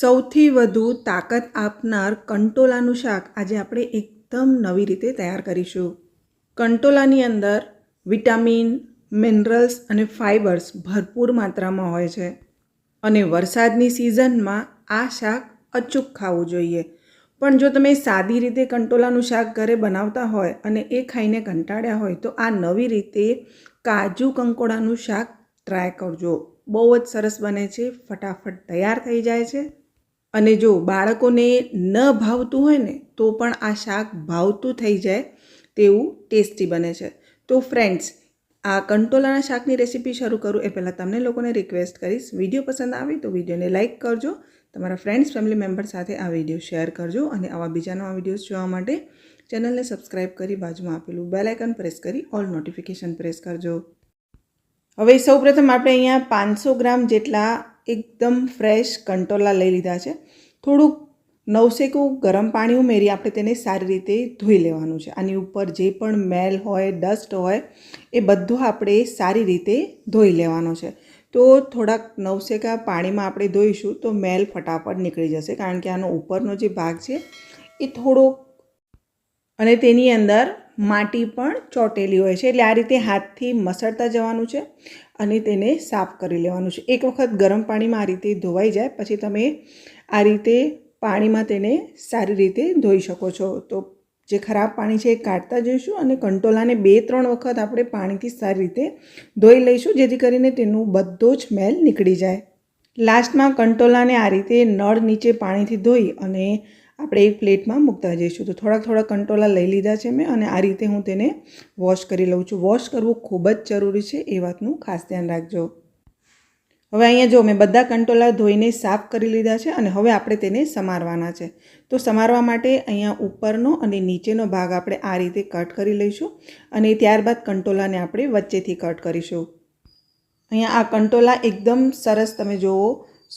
સૌથી વધુ તાકાત આપનાર કંટોલાનું શાક આજે આપણે એકદમ નવી રીતે તૈયાર કરીશું. કંટોલાની અંદર વિટામિન, મિનરલ્સ અને ફાઇબર્સ ભરપૂર માત્રામાં હોય છે. અને વરસાદની સિઝનમાં આ શાક અચૂક ખાવું જોઈએ. પણ જો તમે સાદી રીતે કંટોલાનું શાક ઘરે બનાવતા હોય અને એ ખાઈને કંટાળ્યા હોય, તો આ નવી રીતે કાજુ કંકોડાનું શાક ટ્રાય કરજો. બહુ જ સરસ બને છે, ફટાફટ તૈયાર થઈ જાય છે. અને જો બાળકોને ન ભાવતું હોય ને, તો પણ આ શાક ભાવતું થઈ જાય તેવું ટેસ્ટી બને છે. તો ફ્રેન્ડ્સ, આ કંટોલાના શાકની રેસીપી શરૂ કરું એ પહેલાં તમને લોકોને રિક્વેસ્ટ કરીશ. વીડિયો પસંદ આવે તો વિડીયોને લાઇક કરજો, તમારા ફ્રેન્ડ્સ, ફેમિલી મેમ્બર સાથે આ વીડિયો શેર કરજો અને આવા બીજા નવા વિડીયોઝ જોવા માટે ચેનલને સબસ્ક્રાઇબ કરી બાજુમાં આપેલું બેલ પ્રેસ કરી ઓલ નોટિફિકેશન પ્રેસ કરજો. હવે સૌપ્રથમ આપણે અહીંયા પાંચસો ગ્રામ જેટલા એકદમ ફ્રેશ કંટોલા લઈ લીધા છે. થોડુંક નવસેકું ગરમ પાણી ઉમેરી આપણે તેને સારી રીતે ધોઈ લેવાનું છે. આની ઉપર જે પણ મેલ હોય, ડસ્ટ હોય, એ બધું આપણે સારી રીતે ધોઈ લેવાનો છે. તો થોડાક નવસેકા પાણીમાં આપણે ધોઈશું તો મેલ ફટાફટ નીકળી જશે. કારણ કે આનો ઉપરનો જે ભાગ છે એ થોડો અને તેની અંદર માટી પણ ચોટેલી હોય છે. એટલે આ રીતે હાથથી મસળતા જવાનું છે અને તેને સાફ કરી લેવાનું છે. એક વખત ગરમ પાણીમાં આ રીતે ધોવાઈ જાય, પછી તમે આ રીતે પાણીમાં તેને સારી રીતે ધોઈ શકો છો. તો જે ખરાબ પાણી છે એ કાઢતા જઈશું અને કંટોલાને બે ત્રણ વખત આપણે પાણીથી સારી રીતે ધોઈ લઈશું, જેથી કરીને તેનું બધો જ મેલ નીકળી જાય. લાસ્ટમાં કંટોલાને આ રીતે નળ નીચે પાણીથી ધોઈ અને આપણે એક પ્લેટમાં મૂકતા જઈશું. તો થોડાક થોડાક કંટોલા લઈ લીધા છે મેં અને આ રીતે હું તેને વોશ કરી લઉં છું. વોશ કરવું ખૂબ જ જરૂરી છે, એ વાતનું ખાસ ધ્યાન રાખજો. હવે અહીંયા જો મેં બધા કંટોલા ધોઈને સાફ કરી લીધા છે અને હવે આપણે તેને સમારવાના છે. તો સમારવા માટે અહીંયા ઉપરનો અને નીચેનો ભાગ આપણે આ રીતે કટ કરી લઈશું અને ત્યારબાદ કંટોલાને આપણે વચ્ચેથી કટ કરીશું. અહીંયા આ કંટોલા એકદમ સરસ તમે જુઓ,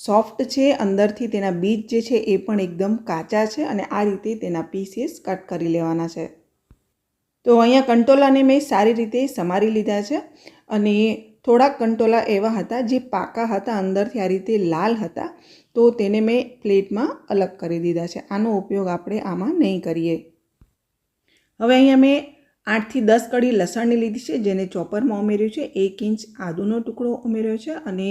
સોફ્ટ છે, અંદરથી તેના બીજ જે છે એ પણ એકદમ કાચા છે અને આ રીતે તેના પીસીસ કટ કરી લેવાના છે. તો અહીંયા કંટોલાને મેં સારી રીતે સમારી લીધા છે અને થોડાક કંટોલા એવા હતા જે પાકા હતા, અંદરથી આ રીતે લાલ હતા, તો તેને મેં પ્લેટમાં અલગ કરી દીધા છે. આનો ઉપયોગ આપણે આમાં નહીં કરીએ. હવે અહીંયા મેં આઠથી દસ કડી લસણની લીધી છે, જેને ચોપરમાં ઉમેર્યું છે. એક ઇંચ આદુનો ટુકડો ઉમેર્યો છે અને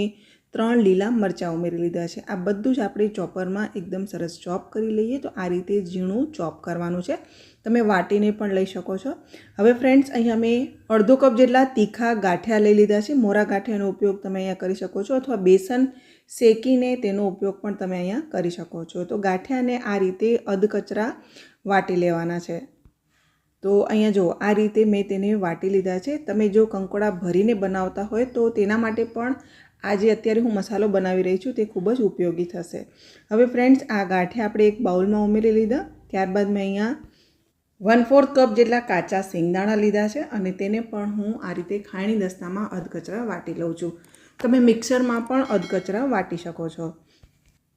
ત્રણ લીલા મરચાં ઉમેરી લીધા છે. આ બધું જ આપણે ચોપરમાં એકદમ સરસ ચોપ કરી લઈએ તો આ રીતે ઝીણું ચોપ કરવાનું છે. તમે વાટીને પણ લઈ શકો છો. હવે ફ્રેન્ડ્સ, અહીંયા મેં અડધો કપ જેટલા તીખા ગાંઠિયા લઈ લીધા છે. મોરા ગાંઠિયાનો ઉપયોગ તમે અહીંયા કરી શકો છો અથવા બેસન શેકીને તેનો ઉપયોગ પણ તમે અહીંયા કરી શકો છો. તો ગાંઠિયાને આ રીતે અધકચરા વાટી લેવાના છે. તો અહીંયા જુઓ, આ રીતે મેં તેને વાટી લીધા છે. તમે જો કંકોડા ભરીને બનાવતા હોય તો તેના માટે પણ આજે અત્યારે હું મસાલો બનાવી રહી છું તે ખૂબ જ ઉપયોગી થશે. હવે ફ્રેન્ડ્સ આ ગાંઠિયા આપણે એક બાઉલમાં ઉમેરી લીધા. ત્યારબાદ મેં અહીંયા વન ફોર્થ કપ જેટલા કાચા શેંગદાણા લીધા છે અને તેને પણ હું આ રીતે ખાયણી દસ્તામાં અધકચરા વાટી લઉં છું. તમે મિક્સરમાં પણ અધકચરા વાટી શકો છો.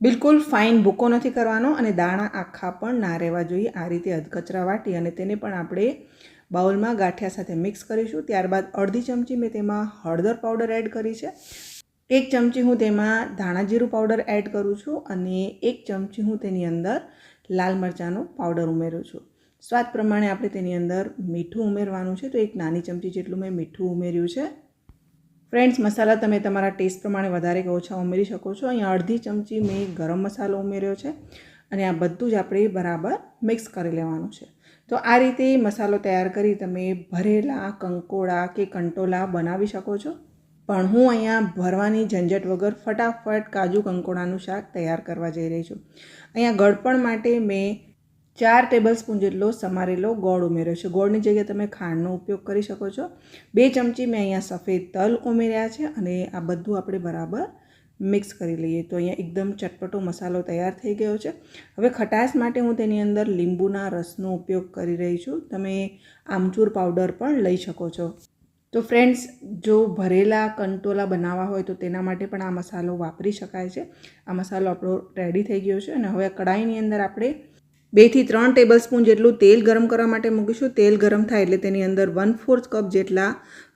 બિલકુલ ફાઇન ભૂકો નથી કરવાનો અને દાણા આખા પણ ના રહેવા જોઈએ આ રીતે અધકચરા વાટી અને તેને પણ આપણે બાઉલમાં ગાંઠિયા સાથે મિક્સ કરીશું. ત્યારબાદ અડધી ચમચી મેં તેમાં હળદર પાવડર એડ કરી છે. એક ચમચી હું તેમાં ધાણા જીરું પાવડર એડ કરું છું અને એક ચમચી હું તેની અંદર લાલ મરચાંનો પાવડર ઉમેરું છું. સ્વાદ પ્રમાણે આપણે તેની અંદર મીઠું ઉમેરવાનું છે તો એક નાની ચમચી જેટલું મેં મીઠું ઉમેર્યું છે. ફ્રેન્ડ્સ મસાલા તમે તમારા ટેસ્ટ પ્રમાણે વધારે કે ઓછા ઉમેરી શકો છો. અહીંયા અડધી ચમચી મેં ગરમ મસાલો ઉમેર્યો છે અને આ બધું જ આપણે બરાબર મિક્સ કરી લેવાનું છે. તો આ રીતે મસાલો તૈયાર કરી તમે ભરેલા, કંકોડા કે કંટોલા બનાવી શકો છો. પણ હું અહીંયા ભરવાની ઝંઝટ વગર ફટાફટ કાજુ કંકોડાનું શાક તૈયાર કરવા જઈ રહી છું. અહીંયા ગળપણ માટે મેં ચાર ટેબલ સ્પૂન જેટલો સમારેલો ગોળ ઉમેર્યો છે. ગોળની જગ્યાએ તમે ખાંડનો ઉપયોગ કરી શકો છો. બે ચમચી મેં અહીંયા સફેદ તલ ઉમેર્યા છે અને આ બધું આપણે બરાબર મિક્સ કરી લઈએ. તો અહીંયા એકદમ ચટપટો મસાલો તૈયાર થઈ ગયો છે. હવે ખટાશ માટે હું તેની અંદર લીંબુના રસનો ઉપયોગ કરી રહી છું. તમે આમચૂર પાવડર પણ લઈ શકો છો. તો ફ્રેન્ડ્સ જો ભરેલા કંટોલા બનાવવા હોય તો તેના માટે પણ આ મસાલો વાપરી શકાય છે. આ મસાલો આપણો રેડી થઈ ગયો છે અને હવે કડાઈની અંદર આપણે બેથી ત્રણ ટેબલ સ્પૂન જેટલું તેલ ગરમ કરવા માટે મૂકીશું. તેલ ગરમ થાય એટલે તેની અંદર વન ફોર્થ કપ જેટલા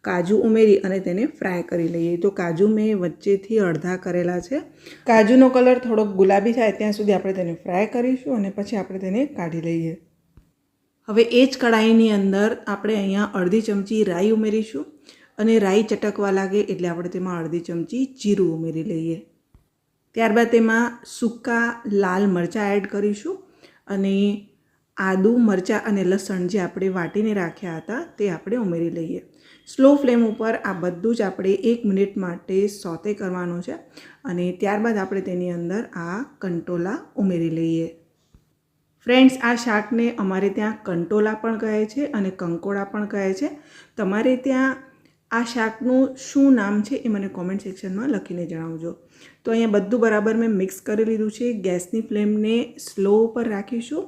કાજુ ઉમેરી અને તેને ફ્રાય કરી લઈએ. તો કાજુ મેં વચ્ચેથી અડધા કરેલા છે. કાજુનો કલર થોડોક ગુલાબી થાય ત્યાં સુધી આપણે તેને ફ્રાય કરીશું અને પછી આપણે તેને કાઢી લઈએ. હવે એ જ કઢાઈની અંદર આપણે અહીંયા અડધી ચમચી રાઈ ઉમેરીશું અને રાઈ ચટકવા લાગે એટલે આપણે તેમાં અડધી ચમચી જીરું ઉમેરી લઈએ. ત્યારબાદ તેમાં સૂકા લાલ મરચાં એડ કરીશું અને આદુ, મરચાં અને લસણ જે આપણે વાટીને રાખ્યા હતા તે આપણે ઉમેરી લઈએ. સ્લો ફ્લેમ ઉપર આ બધું જ આપણે એક મિનિટ માટે સોતે કરવાનું છે અને ત્યારબાદ આપણે તેની અંદર આ કંટોલા ઉમેરી લઈએ. ફ્રેન્ડ્સ, આ શાકને અમારે ત્યાં કંટોલા પણ કહે છે અને કંકોડા પણ કહે છે. તમારે ત્યાં આ શાકનું શું નામ છે એ મને કોમેન્ટ સેક્શનમાં લખીને જણાવજો. તો અહીંયા બધું બરાબર મેં મિક્સ કરી લીધું છે. ગેસની ફ્લેમને સ્લો ઉપર રાખીશું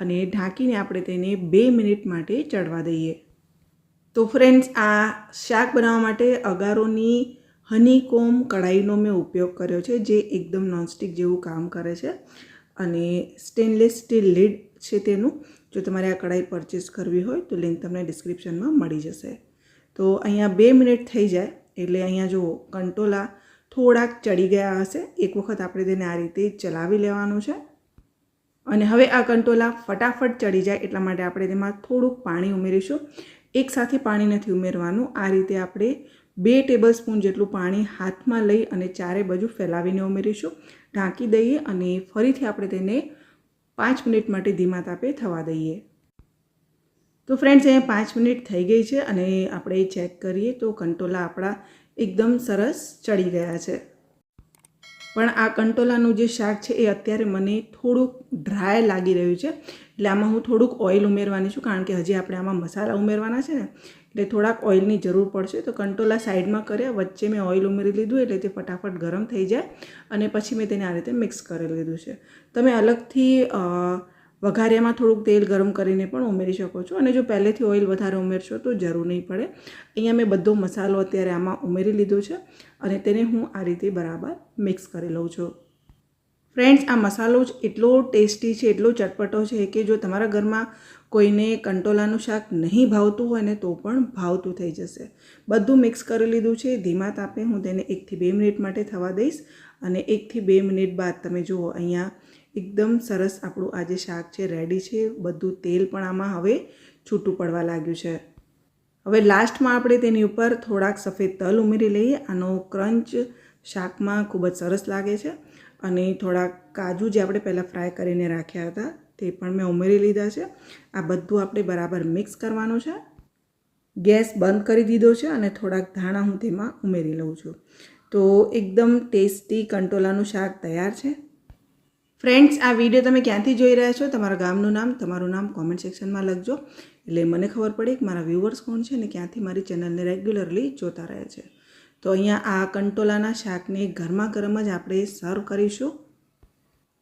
અને ઢાંકીને આપણે તેને બે મિનિટ માટે ચડવા દઈએ. તો ફ્રેન્ડ્સ, આ શાક બનાવવા માટે અગારોની હનીકોમ કઢાઈનો મેં ઉપયોગ કર્યો છે, જે એકદમ નોનસ્ટિક જેવું કામ કરે છે. અને સ્ટેનલેસ સ્ટીલ લીડ છે તેનું. જો તમારે આ કઢાઈ પરચેસ કરવી હોય તો લિંક તમને ડિસ્ક્રિપ્શનમાં મળી જશે. તો અહીંયા બે મિનિટ થઈ જાય એટલે અહીંયા જો કંટોલા થોડાક ચડી ગયા હશે, એક વખત આપણે તેને આ રીતે ચલાવી લેવાનું છે. અને હવે આ કંટોલા ફટાફટ ચડી જાય એટલા માટે આપણે તેમાં થોડુંક પાણી ઉમેરીશું. એકસાથે પાણી નથી ઉમેરવાનું. આ રીતે આપણે બે ટેબલ સ્પૂન જેટલું પાણી હાથમાં લઈ અને ચારે બાજુ ફેલાવીને ઉમેરીશું. ઢાંકી દઈએ અને ફરીથી આપણે તેને પાંચ મિનિટ માટે ધીમા તાપે થવા દઈએ. તો ફ્રેન્ડ્સ અહીંયા પાંચ મિનિટ થઈ ગઈ છે અને આપણે ચેક કરીએ તો કંટોલા આપણા એકદમ સરસ ચડી ગયા છે. પણ આ કંટોલાનું જે શાક છે એ અત્યારે મને થોડુંક ડ્રાય લાગી રહ્યું છે. એટલે આમાં હું થોડુંક ઓઇલ ઉમેરવાની છું કારણ કે હજી આપણે આમાં મસાલા ઉમેરવાના છે ને એટલે થોડાક ઓઇલની જરૂર પડશે તો કંટોલા સાઈડમાં કર્યા, વચ્ચે મેં ઓઇલ ઉમેરી લીધું એટલે તે ફટાફટ ગરમ થઈ જાય અને પછી મેં તેને આ રીતે મિક્સ કરી લીધું છે. તમે અલગથી વઘારિયામાં થોડુંક તેલ ગરમ કરીને પણ ઉમેરી શકો છો અને જો પહેલેથી ઓઇલ વધારે ઉમેરશો તો જરૂર નહીં પડે. અહીંયા મેં બધો મસાલો અત્યારે આમાં ઉમેરી લીધો છે અને તેને હું આ રીતે બરાબર મિક્સ કરી લઉં છું. ફ્રેન્ડ્સ, આ મસાલો જ એટલો ટેસ્ટી છે, એટલો ચટપટો છે કે જો તમારા ઘરમાં કોઈને કંટોલાનું શાક નહીં ભાવતું હોય ને તો પણ ભાવતું થઈ જશે. બધું મિક્સ કરી લીધું છે. ધીમા તાપે હું તેને એકથી બે મિનિટ માટે થવા દઈશ અને એકથી બે મિનિટ બાદ તમે જુઓ, અહીંયા એકદમ સરસ આપણું આ જે શાક છે, રેડી છે. બધું તેલ પણ આમાં હવે છૂટું પડવા લાગ્યું છે. હવે લાસ્ટમાં આપણે તેની ઉપર થોડાક સફેદ તલ ઉમેરી લઈએ. આનો ક્રંચ શાકમાં ખૂબ જ સરસ લાગે છે અને થોડાક કાજુ જે આપણે પહેલાં ફ્રાય કરીને રાખ્યા હતા તે પણ મેં ઉમેરી લીધા છે. આ બધું આપણે બરાબર મિક્સ કરવાનું છે. ગેસ બંધ કરી દીધો છે અને થોડાક ધાણા હું તેમાં ઉમેરી લઉં છું. તો એકદમ ટેસ્ટી કંટોલાનું શાક તૈયાર છે. ફ્રેન્ડ્સ, આ વીડિયો તમે ક્યાંથી જોઈ રહ્યા છો? તમારા ગામનું નામ, તમારું નામ કોમેન્ટ સેક્શનમાં લખજો. એટલે મને ખબર પડે કે મારા વ્યૂવર્સ કોણ છે ને ક્યાંથી મારી ચેનલને રેગ્યુલરલી જોતા રહે છે. તો અહીંયા આ કંટોલાના શાકને ગરમા ગરમ જ આપણે સર્વ કરીશું.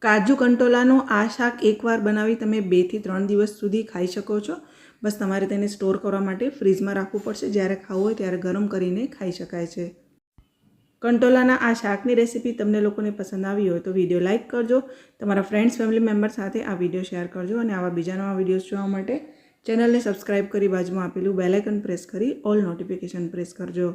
કાજુ કંટોલાનું આ શાક એકવાર બનાવી તમે બેથી ત્રણ દિવસ સુધી ખાઈ શકો છો. બસ તમારે તેને સ્ટોર કરવા માટે ફ્રીજમાં રાખવું પડશે. જ્યારે ખાવું હોય ત્યારે ગરમ કરીને ખાઈ શકાય છે. કંટોલાના આ શાકની રેસીપી તમને લોકોને પસંદ આવી હોય તો વીડિયો લાઇક કરજો. તમારા ફ્રેન્ડ્સ, ફેમિલી મેમ્બર સાથે આ વીડિયો શેર કરજો અને આવા બીજા નવા વિડીયોઝ જોવા માટે ચેનલને સબસ્ક્રાઇબ કરી બાજુમાં આપેલું બેલાઇકન પ્રેસ કરી ઓલ નોટિફિકેશન પ્રેસ કરજો.